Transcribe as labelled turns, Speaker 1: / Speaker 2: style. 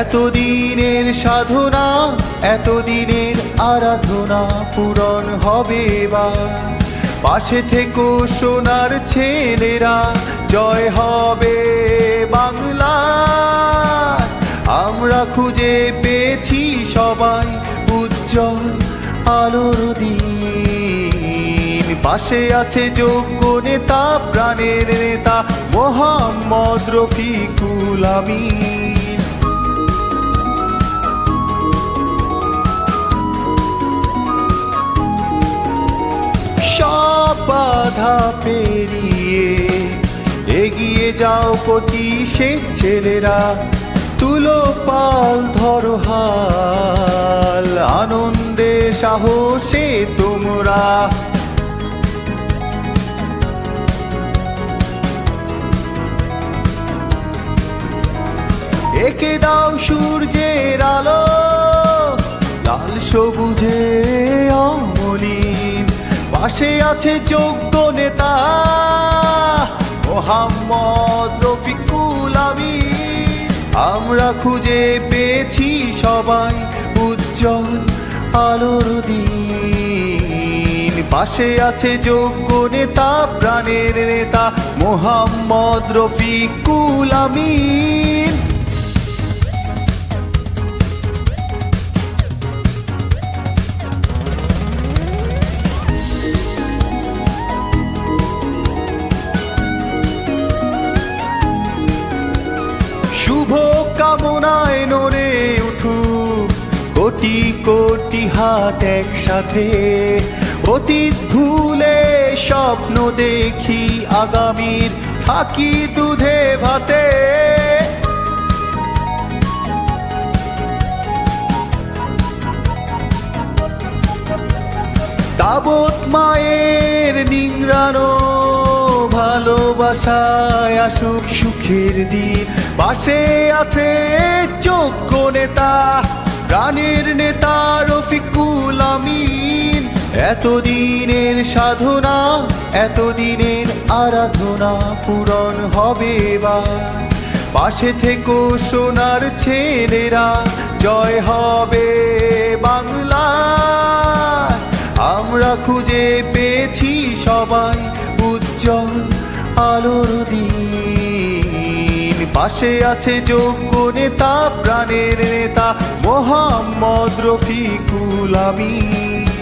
Speaker 1: এতদিনের সাধনা, এতদিনের আরাধনা পূরণ হবে বা পাশে থেকো সোনার ছেলেরা, জয় হবে বাংলা। আমরা খুঁজে পেয়েছি সবাই উজ্জ্বল আলোর দিন। পাশে আছে যোগ্য নেতা, প্রাণের নেতা, মোহাম্মদ রফিকুল আমিন। পেরিয়ে এগিয়ে যাও পঁচিশের ছেলেরা। তুলো পাল, ধরো হাল, আনন্দে, সাহসে তোমরা। একে দাও সূর্যের আলো, লাল সবুজে পাশে আছে যোগ্য নেতা। মোহাম্মদ রফিকুল আমিন। আমরা খুঁজে পেয়েছি সবাই উজ্জ্বল আলোর দিন। পাশে আছে যোগ্য নেতা, প্রাণের নেতা মোহাম্মদ রফিকুল আমিন। শুভ কামনায় নড়ে উঠু। কোটি কোটি হাত একসাথে। অতীত ভুলে স্বপ্ন দেখি আগামীর থাকি দুধে ভাতে। তাবত মায়ের নিংরানো ভালোবাসায় আসুক সুখের দিন। পাশে আছে যোগ্য নেতা প্রাণের নেতা রফিকুল আমিন। এতদিনের সাধনা, এতদিনের আরাধনা পূরণ হবে বা পাশে থেকো সোনার ছেলেরা, জয় হবে বাংলা। আমরা খুঁজে পেয়েছি সবাই উজ্জ্বল আলোর দিন। পাশে আছে যোগ্য নেতা প্রাণের নেতা মোহাম্মদ রফিকুল আমিন।